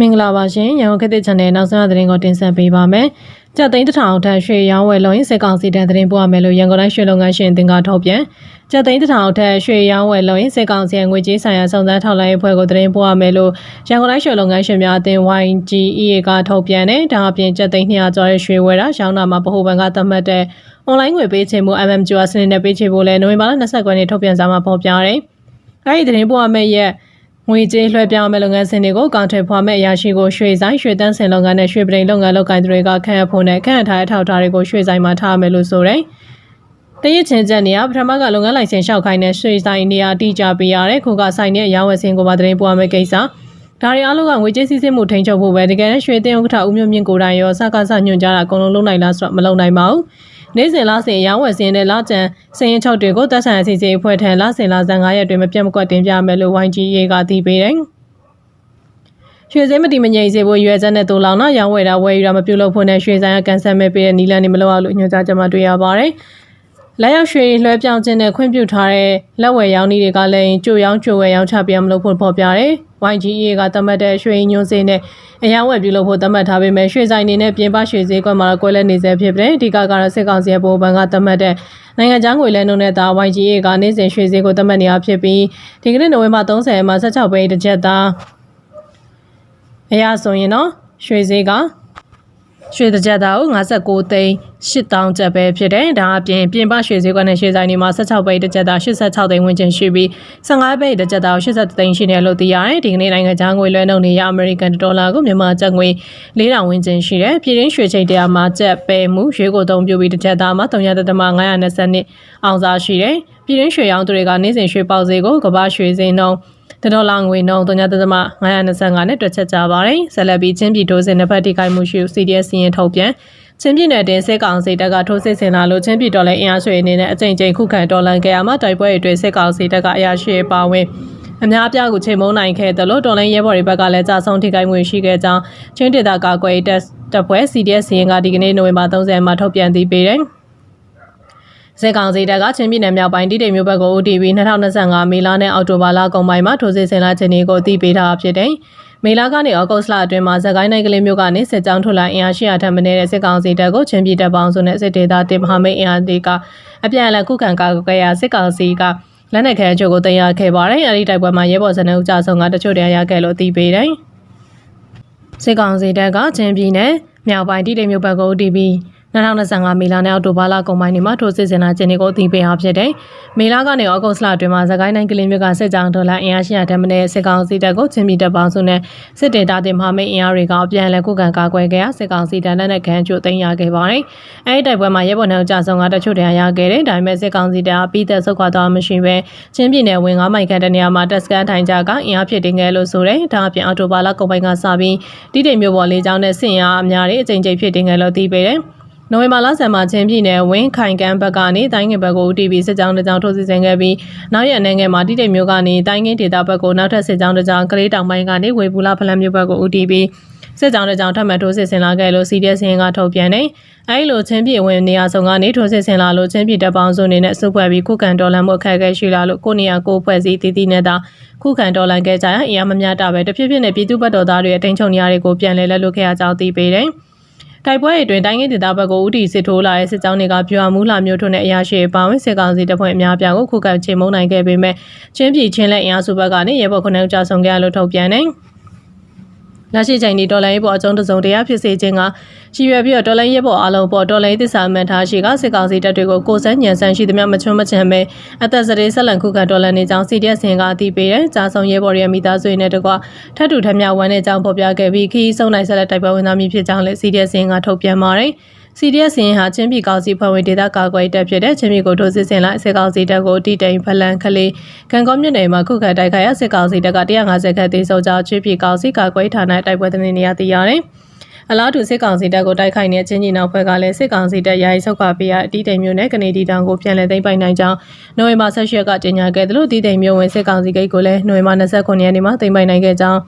မင်္ဂလာပါရှင်ရန်ကုန်ခေတ်သစ် channel နောက်ဆုံးရသတင်းကိုတင်ဆက်ပေးပါမယ်။ကြက်သိန်းတစ်ထောင်ထက်ရွှေရောင်းဝယ်လို့ရင်စစ်ကောင်စီတန်းသတင်းပို့ရမယ်လို့ရန်ကုန်တိုင်းရွှေလုပ်ငန်းရှင်အသင်းကထုတ်ပြန်ကြက်သိန်းတစ်ထောင်ထက်ရွှေရောင်းဝယ်လို့ရင်စစ်ကောင်စီရဲ့ငွေကြေးဆိုင်ရာစုံစမ်းထောက်လှမ်းရေးဖွဲ့ကိုသတင်းပို့ရမယ်လို့ရန်ကုန်တိုင်းရွှေလုပ်ငန်းရှင်များအသင်း YGEA ကထုတ်ပြန်တယ်။ဒါအပြင်ကြက်သိန်း200ကျော်ရဲ့ရွှေဝယ်တာရောင်းတာမှာဗဟိုဘဏ်ကသတ်မှတ်တဲ့ online ငွေပေးချေမှု MMQR စနစ်နဲ့ပေးချေဖို့လဲနိုဝင်ဘာလ29ရက်နေ့ထုတ်ပြန်စာမှာဖော်ပြတယ်။အဲဒီသတင်းပို့ရမယ့်ရက် ငွေကြေးလွှဲပြောင်းမဲ့လုပ်ငန်းစဉ်တွေကိုကောင်ထွေဖွာမဲ့အရာရှိကိုရွှေဆိုင်ရွှေတန်းစင်လုပ်ငန်းနဲ့ရွှေပရိန်လုပ်ငန်းလုပ်ကိုင်သူတွေကခန့်အပ်ဖို့နဲ့ခန့်အပ်ထားတဲ့ထောက်ထားတွေကိုရွှေဆိုင်မှာထားမယ်လို့ဆိုတယ်။တရစ်ချင်းချက်နေရပထမကလုပ်ငန်းလိုင်စင်လျှောက်ခိုင်းတဲ့ရွှေဆိုင်နေရာတိကျပေးရတယ်ခုကဆိုင်နဲ့ရောင်းဝယ်စင်ကိုပါသတင်းပို့ရမယ့်ကိစ္စဒါရီအားလုံးကငွေကြေးစီးဆင်းမှုထိန်းချုပ်ဖို့ပဲတကယ်ရွှေတင်ဥက္ကဋ္ဌဦးမျိုးမြင့်ကိုတိုင်ရောစကားဆညွှန်ကြားတာအကုန်လုံးလုပ်နိုင်လားဆိုတော့မလုပ်နိုင်ပါဘူး။ နေ့စဉ်လစဉ်ရောင်းဝယ်စင်းတဲ့လကျန်စရင်ချုပ်တွေကိုသက်ဆိုင်အစီအစဉ်အဖွဲ့ထံလစဉ်လဇန်9ရက်တွင်မပြတ်မကွက်တင်ပြမယ်လို့ YGA ကသိပေးတယ်။ရွှေစင်းမတိမငြိမ်စေဖို့ရွယ်ချက်နဲ့တူလောင်နာရောင်းဝယ်တာဝယ်ယူတာမပြုလုပ်ဖို့နဲ့ရွှေဆိုင်ကကန်ဆယ်မဲ့ပေးတဲ့နီလန်နေမလုပ်အောင်လို့ညွှန်ကြားချက်မှတွေ့ရပါတယ်။လက်ရောက်ရွှေလွှဲပြောင်းခြင်းနဲ့ခွင့်ပြုထားတဲ့လက်ဝယ်ရောင်းနည်းတွေကလည်းကြိုရောင်းကြိုဝယ်ရောင်းချပြမလို့ဖို့ဖော်ပြတယ်။ YGA ကသတ်မှတ်တဲ့ရွှေညွှန်းစေးနဲ့အယောင်းဝယ်ပြုလုပ်ဖို့သတ်မှတ်ထားပေမဲ့ရွှေဆိုင်အနေနဲ့ပြင်ပရွှေဈေးကွက်မှာကွဲလဲနေစေဖြစ်တယ်။အဓိကကတော့စစ်ကောင်စီရဲ့ဗဟိုဘဏ်ကသတ်မှတ်တဲ့နိုင်ငံခြားငွေလဲနှုန်းနဲ့သာ YGA ကနေ့စဉ်ရွှေဈေးကိုသတ်မှတ်နေရဖြစ်ပြီးဒီကနေ့နိုဝင်ဘာ30မှာ16ပဲတစ်ချက်သားအရာဆိုရင်တော့ရွှေဈေးကရွှေတစ်ကြက်သားကို59သိန်း 8000ကျပ်ပဲဖြစ်တယ်။ဒါအပြင်ပြင်ပရွှေဈေးကွက်နဲ့ရွှေဆိုင်တွေမှာ16ပိတ်တစ်ကြက်သား86သိန်းဝန်းကျင်ရှိပြီး15ပိတ်တစ်ကြက်သား83သိန်းရှိတယ်လို့သိရတယ်။ဒီကနေ့နိုင်ငံခြားငွေလွှဲနှုန်းနေရအမေရိကန်ဒေါ်လာကိုမြန်မာကျပ်ငွေ4000ဝန်းကျင်ရှိတယ်။ပြည်ရင်းရွှေချိတ်တရားမှာကျပ်ပဲမှုရွှေကိုအသုံးပြုပြီးတစ်ကြက်သားမှာ3.520အောင်စားရှိတယ်။ပြည်ရင်းရွှေရောင်းသူတွေကနေ့စဉ်ရွှေပေါက်ဈေးကိုကမ္ဘာရွှေဈေးနှုန်းတဒေါ်လာငွေနှုန်း3.525နဲ့တွက်ချက်ကြပါတယ်။ဆက်လက်ပြီးချင်းပြည်တိုးစင်နှစ်ဖက်ထိခိုက်မှုရှိ CDS စီရင်ထုတ်ပြန် ချင်းပြည်နယ်တင်စစ်ကောင်စီတပ်ကထိုးစစ်ဆင်လာလို့ချင်းပြည်တော်လည်းအင်အားဆွေအနေနဲ့အကြိမ်ကြိမ်ခုခံတော်လှန်ခဲ့ရမှာတိုက်ပွဲတွေစစ်ကောင်စီတပ်ကအရာရှိပါဝင်အများအပြားကိုချိန်မုံနိုင်ခဲ့တယ်လို့တော်လိုင်းရဲဘော်တွေဘက်ကလည်းကြာဆုံးထိခိုက်မှုရှိခဲ့ကြောင်းချင်းဒေသကာကွယ်တပ်တပ်ဖွဲ့ CDS စီရင်ကဒီကနေ့နိုဝင်ဘာ30မှာထုတ်ပြန်သိပေးတယ်။စေကောင်စီတပ်ကချင်းပြည်နယ်မြောက်ပိုင်းတိတိမျိုးဘက်ကို OTV 2025မေလနဲ့အောက်တိုဘာလကုန်ပိုင်းမှာထိုးစစ်ဆင်လာခြင်းတွေကိုအသိပေးထားဖြစ်တယ်။ မေလကနေဩဂုတ်လအတွင်းမှာဇကိုင်းနိုင်ကလေးမျိုးကနေစစ်ကြောင်းထုတ်လာအင်အား800ထပ်မင်းတဲ့စစ်ကောင်စီတပ်ကိုချင်းပြည်တပ်ပေါင်းစုနဲ့စစ်ဒေသတင်မဟာမိတ်အင်အားတွေကအပြန်အလှန်ခုခံကာကွယ်ရာစစ်ကောင်စီကလက်နက်ခဲအချို့ကိုတင်ရခဲ့ပါတယ်။အဲဒီတိုက်ပွဲမှာရဲဘော်စနအုပ်ကြဆုံးကတချို့တရားရခဲ့လို့သိပေးတယ်။စစ်ကောင်စီတပ်ကချင်းပြည်နယ်မြောက်ပိုင်းတိတိမျိုးဘက်ကို OTV 2025မေလနဲ့အောက်တိုဘာလကုန်ပိုင်းတွေမှာထိုးစစ်ဆင်လာခြင်းတွေကိုအသိပေးအောင်ဖြစ်တယ်။မေလကနေဩဂုတ်လအတွင်းမှာသခိုင်းတိုင်းကလင်းမြို့ကစစ်ကြောင်းဒေါ်လာအင်အား800တန်းမနဲ့စစ်ကောင်စီတပ်ကိုချင်းပြည်တပ်ပေါင်းစုနဲ့စစ်တေတာတင်မဟာမိတ်အင်အားတွေကအပြန်အလှန်ခုခံကာကွယ်ခဲ့ရစစ်ကောင်စီတပ်နဲ့ခံကျိုသိမ်းရခဲ့ပါတယ်။အဲဒီတိုက်ပွဲမှာရဲဘော်နှုတ်ကြဆုံးကတချို့တရားရခဲ့တယ်။ဒါပေမဲ့စစ်ကောင်စီတပ်ပြီးသက်ဆုတ်ခွာသွားမရှိပဲချင်းပြည်နယ်ဝင်9မိုင်ခန့်တနေရာမှာတက်စကန်ထိုင်ကြကအင်အားဖြစ်တင်ခဲ့လို့ဆိုတယ်။ဒါအပြင်အော်တိုဘာလကုန်ပိုင်းကစပြီးတိတိမျိုးပေါ်လေးချောင်းနဲ့ဆင်ရအများတွေအကြိမ်ကြိမ်ဖြစ်တင်ခဲ့လို့သိပေးတယ်။ နိုဝင်ဘာလဆယ်မှာချင်းပြည်နယ်ဝင်းခိုင်ကန်းဘက်ကနေတိုင်းငင်ဘက်ကို TV စစ်ကြောင်းတစ်ကြောင်းထိုးစစ်ဆင်ခဲ့ပြီးနောက်ရက်နိုင်ငံမှာတိတိမျိုးကနေတိုင်းငင်ဒေတာဘက်ကိုနောက်ထပ်စစ်ကြောင်းတစ်ကြောင်းကလေးတောင်ပိုင်းကနေဝေဘူးလာဖလန်မျိုးဘက်ကို UTV စစ်ကြောင်းတစ်ကြောင်းထပ်မံထိုးစစ်ဆင်လာခဲ့လို့ CDS ရင်းကထုတ်ပြန်တယ်။အဲဒီလိုချင်းပြည်ဝင်နေရာဆောင်ကနေထိုးစစ်ဆင်လာလို့ချင်းပြည်တပ်ပေါင်းစုအနေနဲ့စုဖွဲ့ပြီးခုခံတော်လှန်မှုအခက်အခဲရှိလာလို့ကိုနေရာကိုဖွဲ့စည်းတည်တည်နေတာခုခံတော်လှန်ခဲ့ကြရအင်အားမများတာပဲတဖြည်းဖြည်းနဲ့ပြည်သူ့ဘက်တော်သားတွေအထိန်ချုံနေရာတွေကိုပြန်လဲလက်လွတ်ခဲ့ရကြောင်းသိပေးတယ်။ တိုက်ပွဲအတွင်းတိုင်းငင်းဒေသဘက်ကိုဦးတည်စစ်ထိုးလာတဲ့စစ်ကြောင်းတွေကပြွာမူးလာမျိုးထွန်းတဲ့အရာရှိပါဝင်စစ်ကောင်စီတပ်ဖွဲ့အများပြားကိုခုခံချိန်မုံနိုင်ခဲ့ပေမဲ့ချင်းပြည်ချင်းလက်အင်အားစုဘက်ကနေရဲဘော်ခုနှစ်ဦးကြာဆုံးခဲ့ရလို့ထုတ်ပြန်တယ်။ လက်ရှိချိန်ဒီဒေါ်လာရေးပေါ်အကျုံးတစုံတရားဖြစ်စေခြင်းကရည်ရွယ်ပြီးတော့ဒေါ်လာရေးပေါ်အလုံးပေါ်ဒေါ်လာရေးသစ္စာမှန်ထားရှိကစစ်ကောင်စီတပ်တွေကိုကိုစန်းညံဆန်းရှိသမျှမချွန်းမချမ်းပဲအသက်စရေဆက်လန်ခုခံဒေါ်လာနေကြောင်း CDS ဆင်ကအသိပေးတဲ့ကြာဆုံးရဲဘော်ရဲ့မိသားစုနဲ့တကွထပ်တူထမျှဝမ်းတဲ့ကြောင်းဖော်ပြခဲ့ပြီးခီးဆုံးနိုင်ဆက်လက်တိုက်ပွဲဝင်သားမိဖြစ်ကြောင်းလည်း CDS ဆင်ကထုတ်ပြန်ပါတယ်။ CDS ရင်ဟာချင်းပြည်ကောင်စီဖွဲ့ဝင်ဒေသကာကွယ်တပ်ဖြစ်တဲ့ချင်းပြည်ကိုထိုးစစ်ဆင်လိုက်စစ်ကောင်စီတပ်ကိုတိတိန်ဖလန်ခလေးကံကောမြစ်နယ်မှာခုခံတိုက်ခိုက်ရစစ်ကောင်စီတပ်က150ခန့်သေးဆုံးကြောင်းချင်းပြည်ကောင်စီကာကွယ်ဌာနတိုက်ပွဲသတင်းနေရသိရတယ်။အလားတူစစ်ကောင်စီတပ်ကိုတိုက်ခိုက်နေတဲ့ချင်းကြီးနောက်ဖွဲ့ကလည်းစစ်ကောင်စီတပ်ယာယီဆုတ်ခွာပေးရအတီးတိမ်မျိုးနဲ့ကနေဒီတောင်ကိုပြန်လည်သိမ်းပိုက်နိုင်ကြောင်းနိုဝင်ဘာ16ရက်ကကြေညာခဲ့တယ်လို့တီးတိမ်မျိုးဝင်စစ်ကောင်စီဂိတ်ကိုလည်းနိုဝင်ဘာ29ရက်နေ့မှာသိမ်းပိုက်နိုင်ခဲ့ကြောင်း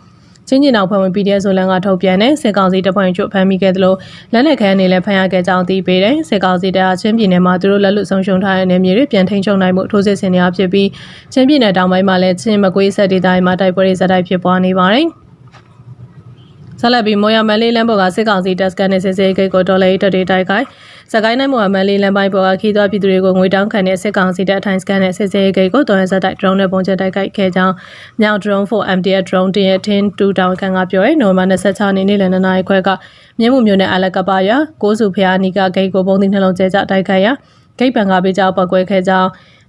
ချင်းကျင်အောင်ဖွဲ့ဝင် PDF ဆိုလန်ကထုတ်ပြန်တဲ့စစ်ကောင်စီတပ်ဖွဲ့ချုပ်ဖမ်းမိခဲ့သလိုလက်နက်ခဲအနေနဲ့ဖမ်းရခဲ့ကြောင်းသိပေးတယ်စစ်ကောင်စီတပ်ချင်းပြည်နယ်မှာသူတို့လက်လွတ်ဆုံးရှုံးထားတဲ့နေမြေတွေပြန်ထိန်းချုပ်နိုင်မှုထိုးစစ်ဆင်နေရဖြစ်ပြီးချင်းပြည်နယ်တောင်ပိုင်းမှာလည်းချင်းမကွေးဆက်ဒေသမှာတိုက်ပွဲတွေဇက်တိုက်ဖြစ်ပွားနေပါတယ် ဆက်လက်ပြီးမော်ရမန်လေးလမ်းပေါ်ကစစ်ကောင်စီတပ်စကန်နဲ့စစ်စေးဂိတ်ကိုတော်လေးတက်တေးတိုက်ခိုက်စကိုင်းနိုင်မော်ရမန်လေးလမ်းပိုင်းပေါ်ကခီးသွွားပြည်သူတွေကိုငွေတောင်းခံတဲ့စစ်ကောင်စီတပ်အထိုင်စကန်နဲ့စစ်စေးဂိတ်ကိုတော်ရဆက်တိုက် drone နဲ့ပုံချက်တိုက်ခိုက်ခဲ့ကြောင်းမြောက် drone 4 MDF drone တင်ရဲ့ထင်း2တောင်ခံကပြောရဲနိုဝင်ဘာ26နေ့နေ့လယ်2နာရီခွဲကမြင်းမှုမျိုးနဲ့အလကပါရကိုစုဖျားနီကဂိတ်ကိုပုံသီးနှလုံးကျဲကျတိုက်ခိုက်ရာဂိတ်ပံကပေးကြောက်ပောက်ကွဲခဲ့ကြောင်း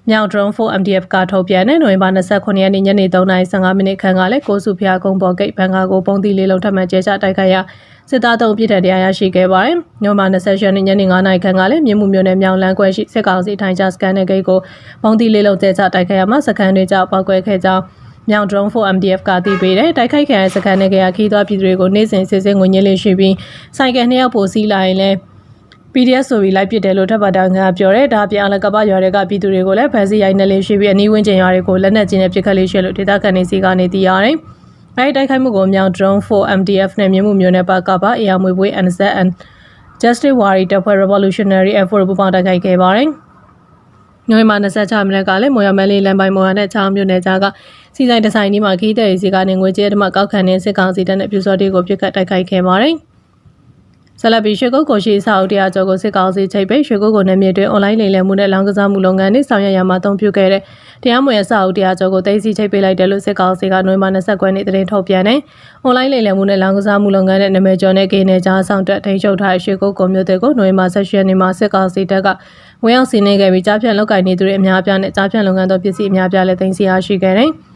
မြောက် drone 4 MDF ကထုတ်ပြန်တဲ့နိုဝင်ဘာ29ရက်နေ့ညနေ3:15မိနစ်ခန့်ကလည်းကိုစုဖျားကုန်းပေါ်ဂိတ်ဘန်ကာကိုပုံသီးလေးလုံးထပ်မံကျဲချတိုက်ခိုက်ရာစစ်သားသုံးပြည်ထက်တရားရရှိခဲ့ပါတယ်။နိုဝင်ဘာ20ရက်နေ့ညနေ9:00နာရီခန့်ကလည်းမြင်းမှုမျိုးနဲ့မြောင်လန်းကွဲရှိစစ်ကောင်စီထိုင်ချစကန်တဲ့ဂိတ်ကိုပုံသီးလေးလုံးကျဲချတိုက်ခိုက်ရာမှာစကန်တွေကြောက်ပောက်ကွဲခဲ့ကြောင်းမြောင် drone 4 MDF ကတည်ပေးတယ်တိုက်ခိုက်ခံရစကန်နဲ့ကခီးသွွားပြည်သူတွေကိုနေ့စဉ်စစ်စစ်ငွေညင်းလေးရှိပြီးဆိုင်ကယ်နှစ်ယောက်ပိုစီးလာရင်လည်း PDF ဆိုပြီးလိုက်ပစ်တယ်လို့ထပ်ပါတောင်ကပြောတယ်ဒါအပြင်အလကပရွာတွေကပြည်သူတွေကိုလည်းဖမ်းဆီးရိုက်နှက်လေးရှိပြီးအနီးဝန်းကျင်ရွာတွေကိုလက်နက်ကြီးနဲ့ပစ်ခတ်လေးရှိလို့ဒေသခံတွေစီကနေသိရတယ်။အဲဒီတိုက်ခိုက်မှုကိုမြောင် drone 4 MDF နဲ့မြင်းမှုမျိုးနဲ့ပါကပါအရာမွေပွေး NZN Justice Warrior တပ်ဖွဲ့ Revolutionary Effort ပူးပေါင်းတိုက်ခိုက်ခဲ့ပါတယ်။နိုဝင်ဘာ26မိနစ်ကလည်းမော်ရမဲလေးလမ်းပိုင်းမော်ရနဲ့ချောင်းမြို့နယ်ကြားကစီဆိုင်ဒီဇိုင်းဒီမှာခီးတဲ့စီကနေငွေကြေးဓမ္မကောက်ခံတဲ့စစ်ကောင်စီတပ်နဲ့ပြူစော်တီကိုပြစ်ခတ်တိုက်ခိုက်ခဲ့ပါတယ်။ ဆလဘီရွှေကုတ်ကိုရှိစာအုပ်တရားကျော်ကိုစစ်ကောင်စီချိတ်ပိတ်ရွှေကုတ်ကိုနယ်မြေတွင်အွန်လိုင်းလိမ်လည်မှုနဲ့လောင်းကစားမှုလုပ်ငန်းတွေဆောင်ရွက်ရမှာအသုံးပြုခဲ့တဲ့တရားမဝင်စာအုပ်တရားကျော်ကိုသိသိချိတ်ပိတ်လိုက်တယ်လို့စစ်ကောင်စီကနိုဝင်ဘာ29ရက်နေ့သတင်းထုတ်ပြန်တယ်။အွန်လိုင်းလိမ်လည်မှုနဲ့လောင်းကစားမှုလုပ်ငန်းတဲ့နာမည်ကျော်နဲ့ဂိမ်းနဲ့ကြားဆောင်တက်ထိန်းချုပ်ထားတဲ့ရွှေကုတ်ကိုမြို့တွေကိုနိုဝင်ဘာ16ရက်နေ့မှာစစ်ကောင်စီတပ်ကဝင်ရောက်စီးနင်းခဲ့ပြီးကြားဖြတ်လောက်ကင်နေသူတွေအများအပြားနဲ့ကြားဖြတ်လုပ်ငန်းသောပစ္စည်းအများအပြားလည်းသိမ်းဆည်းရရှိခဲ့တယ်။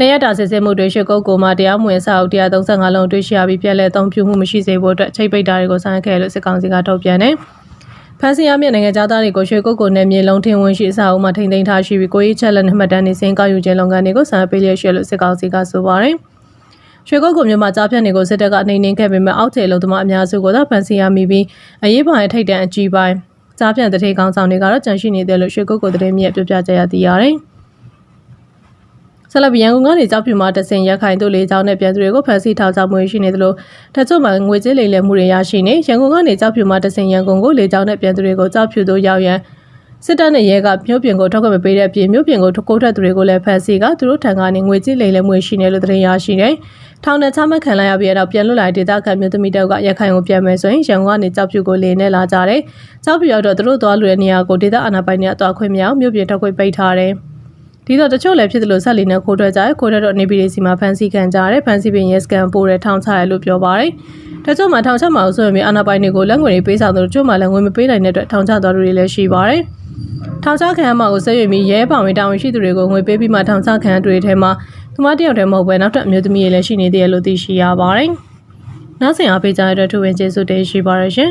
နေရတာစစ်စစ်မှုတွေရှစ်ကုတ်ကိုမှတရားမဝင်စာအုပ်135လုံးတွေ့ရှိရပြီးပြည်လဲအသုံးပြုမှုမရှိစေဖို့အတွက်ချိတ်ပိတ်တာတွေကိုဆောင်ရွက်ခဲ့လို့စစ်ကောင်စီကထုတ်ပြန်တယ်။ဖန်စီရမြင့်နိုင်ငံသားတွေကိုရွှေကုတ်ကိုနယ်မြေလုံးထင်းဝင်ရှိအစာအုပ်မှထိန်းသိမ်းထားရှိပြီးကိုရေးချက်လက်နဲ့မှတ်တမ်းတွေစင်းကောက်ယူခြင်းလုပ်ငန်းတွေကိုဆောင်ရွက်ပေးလျက်ရှိလို့စစ်ကောင်စီကဆိုပါတယ်။ရွှေကုတ်ကိုမြို့မှာကြားဖြတ်နေကိုစစ်တပ်ကနှိမ်နင်းခဲ့ပေမဲ့အောက်ခြေလုံသမားအများစုကသာဖန်စီရမိပြီးအရေးပါတဲ့ထိတ်တန့်အကြီးပိုင်းကြားဖြတ်တထေးကောင်းဆောင်တွေကတော့ကြန့်ရှိနေတယ်လို့ရွှေကုတ်ကိုတည်းမြက်ပြပြကြရသိရတယ်။ ဆလဘရန်ကုန်ကနေကြောက်ဖြူမှာတဆင်ရက်ခိုင်တို့လေးချောင်းနဲ့ပြန်သူတွေကိုဖမ်းဆီးထောက်ချမှုရှိနေသလိုတချို့မှာငွေကြေးလိမ်လည်မှုတွေရရှိနေရန်ကုန်ကနေကြောက်ဖြူမှာတဆင်ရန်ကုန်ကိုလေးချောင်းနဲ့ပြန်သူတွေကိုကြောက်ဖြူတို့ရောက်ရန်စစ်တပ်နဲ့ရဲကမြို့ပြင်ကိုထောက်ခွင့်မပေးတဲ့အပြင်မြို့ပြင်ကိုကိုထက်သူတွေကိုလည်းဖမ်းဆီးကသူတို့ထံကနေငွေကြေးလိမ်လည်မှုရှိနေလို့သတင်းရရှိတယ်။ထောင်နဲ့ချမှတ်ခံလိုက်ရပြီးတော့ပြန်လွတ်လာတဲ့ဒေသခံမျိုးသမီးတောက်ကရခိုင်ကိုပြန်မယ်ဆိုရင်ရန်ကုန်ကနေကြောက်ဖြူကိုလေနဲ့လာကြတယ်။ကြောက်ဖြူရောက်တော့သူတို့သွားလူတဲ့နေရာကိုဒေသအာဏာပိုင်တွေကသွားခွင့်မရအောင်မြို့ပြင်ထောက်ခွင့်ပိတ်ထားတယ်။ ဒီတော့တချို့လည်းဖြစ်သလိုဆက်လီနဲ့ခိုးထွက်ကြရခိုးထွက်တော့နေပြည်တော်စီမှာဖန်စီခံကြရတယ်ဖန်စီပင်ရဲစကန်ပို့တဲ့ထောင်ချရလို့ပြောပါတယ်တချို့မှာထောင်ချမှာဆိုရင်အာနာပိုင်တွေကိုလက်ငွေတွေပေးဆောင်သူတို့မှလည်းငွေမပေးနိုင်တဲ့အတွက်ထောင်ချသွားသူတွေလည်းရှိပါတယ်ထောင်ချခံမှာကိုဆက်ရွေပြီးရဲပောင်ဝင်တာဝန်ရှိသူတွေကိုငွေပေးပြီးမှထောင်ချခံတွေထဲမှာသူမတယောက်တည်းမဟုတ်ပဲနောက်ထပ်အမျိုးသမီးတွေလည်းရှိနေသေးတယ်လို့သိရှိရပါတယ်နောက်ဆင်အားပေးကြတဲ့အတွက်ထူဝင်ကျေးဇူးတင်ရှိပါရရှင်